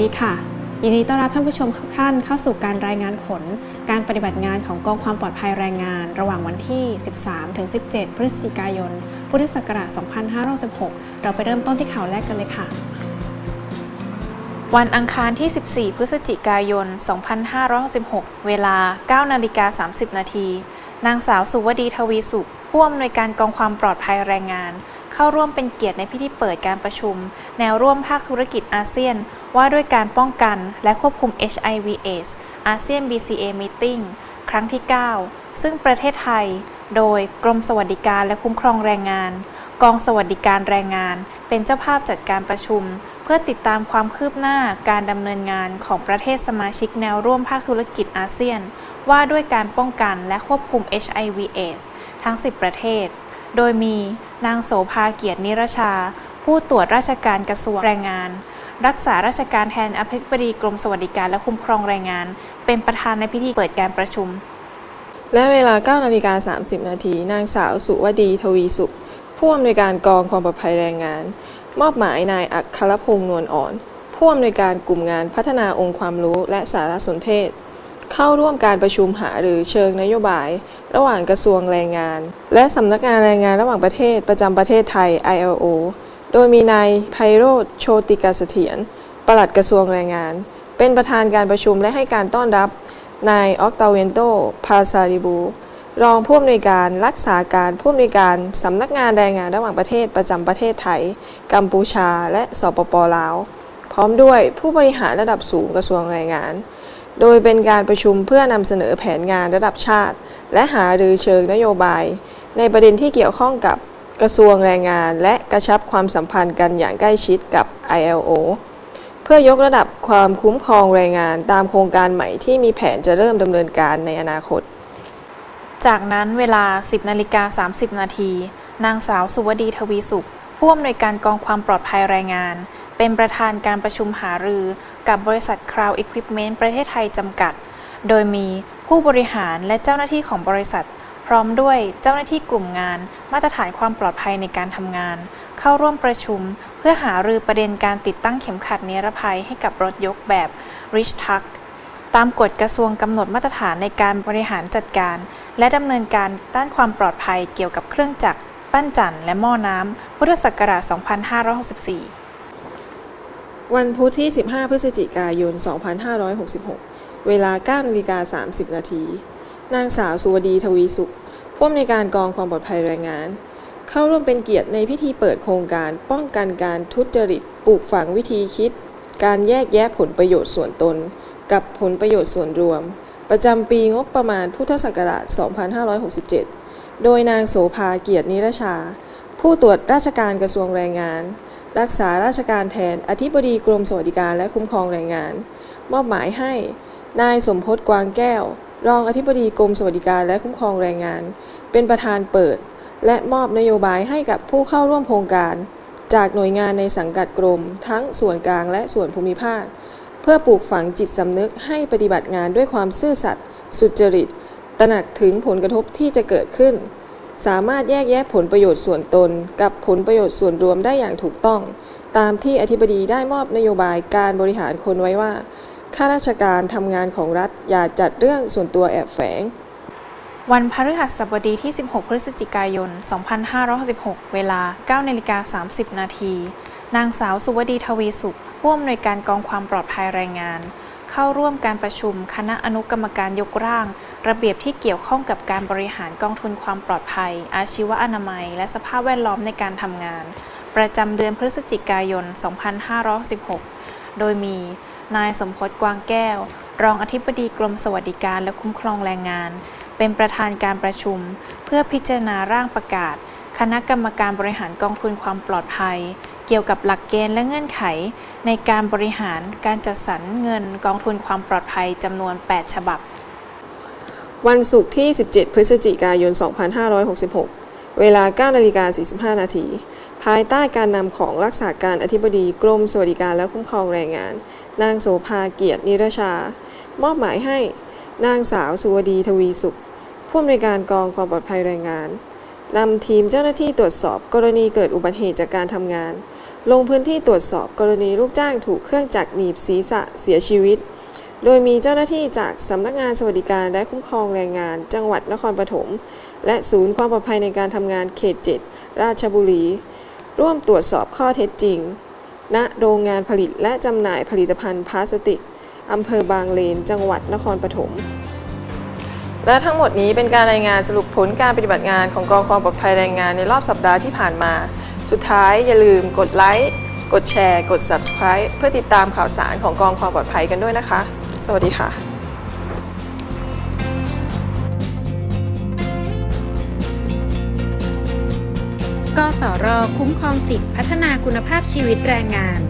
ดีค่ะ ยินดีต้อนรับท่านผู้ชมทุกท่านเข้าสู่การรายงานผล การปฏิบัติงานของกองความปลอดภัยแรงงาน ระหว่างวันที่ 13-17 พฤศจิกายน พุทธศักราช 2566เราไปเริ่มต้นที่ข่าวแรกกันเลยค่ะ วันอังคารที่ 14 พฤศจิกายน 2566เวลา 9นาฬิกา30 นาที นางสาวสุวดีทวีสุข ผู้อำนวยการกองความปลอดภัยแรงงาน เข้าร่วมเป็นเกียรติในพิธีเปิดการประชุม แนวร่วมภาคธุรกิจอาเซียน ว่าด้วยการป้องกันและควบคุม HIV/AIDS อาเซียน BCA Meeting ครั้งที่ 9 ซึ่งประเทศไทย โดยกรมสวัสดิการและคุ้มครองแรงงาน กองสวัสดิการแรงงาน เป็นเจ้าภาพจัดการประชุม เพื่อติดตามความคืบหน้าการดำเนินงานของประเทศสมาชิกแนวร่วมภาคธุรกิจอาเซียน ว่าด้วยการป้องกันและควบคุม HIV/AIDS ทั้ง 10 ประเทศ โดยมีนางโสภาเกียรตินิรชา ผู้ตรวจราชการกระทรวงแรงงาน รักษาราชการแทนอธิบดีกรมสวัสดิการและคุ้มครองแรงงาน เป็นประธานในพิธีเปิดการประชุม และเวลา9นาฬิกา30 นาทีนางสาวสุวดีทวีสุข ผู้อำนวยการกองความปลอดภัยแรงงาน มอบหมายนายอัครพงษ์นวลอ่อน ผู้อำนวยการกลุ่มงานพัฒนาองค์ความรู้และสารสนเทศ เข้าร่วมการประชุมหารือเชิงนโยบาย ระหว่างกระทรวงแรงงาน และสำนักงานแรงงานระหว่างประเทศประจำประเทศไทย ILO โดยมีนายไพโรธโชติกาเสถียรปลัดกระทรวงแรงงาน เป็นประธานการประชุมและให้การต้อนรับนายออกตาเวนโตพาซาริบู รองผู้อำนวยการรักษาการผู้อำนวยการสำนักงานแรงงานระหว่างประเทศประจำประเทศไทย กัมพูชาและสปปลาว พร้อมด้วยผู้บริหารระดับสูงกระทรวงแรงงาน โดยเป็นการประชุมเพื่อนำเสนอแผนงานระดับชาติ และหารือเชิงนโยบาย ในประเด็นที่เกี่ยวข้องกับกระทรวงแรงงาน และกระชับความสัมพันธ์กันอย่างใกล้ชิดกับ ILO เพื่อยกระดับความคุ้มครองแรงงานตามโครงการใหม่ที่มีแผนจะเริ่มดำเนินการในอนาคต จากนั้นเวลา 10นาฬิกา30 นาที นางสาวสุวดีทวีสุข ผู้อำนวยการกองความปลอดภัยแรงงาน เป็นประธานการประชุมหารือกับบริษัท Crown Equipment ประเทศไทยจำกัด โดยมีผู้บริหารและเจ้าหน้าที่ของบริษัท พร้อมด้วยเจ้าหน้าที่กลุ่มงาน มาตรฐานความปลอดภัยในการทำงาน เข้าร่วมประชุม เพื่อหารือประเด็นการติดตั้งเข็มขัดนิรภัยให้กับรถยกแบบ Rich Tuck ตามกฎกระทรวงกำหนดมาตรฐานในการบริหารจัดการ และดำเนินการด้านความปลอดภัยเกี่ยวกับเครื่องจักร ปั้นจันทร์และหม้อน้ำพุทธศักราช 2564 วันพุธที่ 15 พฤศจิกายน 2566 เวลา9นาฬิกา30 นาที นางสาวสุวดีทวีสุข ผู้อำนวยการกองความปลอดภัยแรงงาน เข้าร่วมเป็นเกียรติในพิธีเปิดโครงการป้องกันการทุจริตปลูกฝังวิธีคิด การแยกแยะผลประโยชน์ส่วนตน กับผลประโยชน์ส่วนรวม ประจำปีงบประมาณพุทธศักราช 2567 โดยนางโสภาเกียรตินิรชา ผู้ตรวจราชการกระทรวงแรงงาน รักษาราชการแทนอธิบดีกรมสวัสดิการและคุ้มครองแรงงาน มอบหมายให้ นายสมพศกวางแก้ว รองอธิบดีกรมสวัสดิการและคุ้มครองแรงงาน เป็นประธานเปิด และมอบนโยบายให้กับผู้เข้าร่วมโครงการ จากหน่วยงานในสังกัดกรม ทั้งส่วนกลางและส่วนภูมิภาค เพื่อปลูกฝังจิตสำนึกให้ปฏิบัติงานด้วยความซื่อสัตย์สุจริตตระหนักถึงผลกระทบที่จะเกิดขึ้น สามารถแยกแยะผลประโยชน์ส่วนตน กับผลประโยชน์ส่วนรวมได้อย่างถูกต้อง ตามที่อธิบดีได้มอบนโยบายการบริหารคนไว้ว่า ข้าราชการทำงานของรัฐอย่าจัดเรื่องส่วนตัวแอบแฝง วันพฤหัสบดีที่ 16 พฤศจิกายน 2566 เวลา 9นาฬิกา30 นาที นางสาวสุวดีทวีสุขผู้อำนวยการกองความปลอดภัยแรงงาน เข้าร่วมการประชุมคณะอนุกรรมการยกร่าง ระเบียบที่เกี่ยวข้องกับการบริหารกองทุนความปลอดภัย อาชีวอนามัย และสภาพแวดล้อมในการทำงาน ประจำเดือนพฤศจิกายน 2516 โดยมีนายสมพศกวางแก้ว รองอธิบดีกรมสวัสดิการและคุ้มครองแรงงาน เป็นประธานการประชุม เพื่อพิจารณาร่างประกาศ คณะกรรมการบริหารกองทุนความปลอดภัย เกี่ยวกับหลักเกณฑ์และเงื่อนไข ในการบริหารการจัดสรรเงินกองทุนความปลอดภัยจำนวน 8 ฉบับ วันศุกร์ที่ 17 พฤศจิกายน 2566 เวลา 9 นาฬิกา 45 นาทีภายใต้การนำของรักษาการอธิบดีกรมสวัสดิการและคุ้มครองแรงงาน นางโสภาเกียรตินิรชา มอบหมายให้นางสาวสุวดีทวีสุข ผู้อำนวยการกองความปลอดภัยแรงงาน นำทีมเจ้าหน้าที่ตรวจสอบกรณีเกิดอุบัติเหตุจากการทำงาน ลงพื้นที่ตรวจสอบกรณีลูกจ้างถูกเครื่องจักรหนีบศีรษะเสียชีวิต โดยมีเจ้าหน้าที่จากสำนักงานสวัสดิการและคุ้มครองแรงงาน จังหวัดนครปฐมและศูนย์ความปลอดภัยในการทำงานเขต 7 ราชบุรี ร่วมตรวจสอบข้อเท็จจริง ณโรงงานผลิตและจำหน่ายผลิตภัณฑ์พลาสติกอำเภอบางเลน จังหวัดนครปฐม และทั้งหมดนี้เป็นการรายงานสรุปผลการปฏิบัติงานของกองความปลอดภัยแรงงานในรอบสัปดาห์ที่ผ่านมา สุดท้ายอย่าลืมกดไลค์ กดแชร์ กด Subscribe เพื่อติดตามข่าวสารของกองความปลอดภัยกันด้วยนะคะ สวัสดีค่ะกสรคุ้มครองสิทธิพัฒนาคุณภาพชีวิตแรงงาน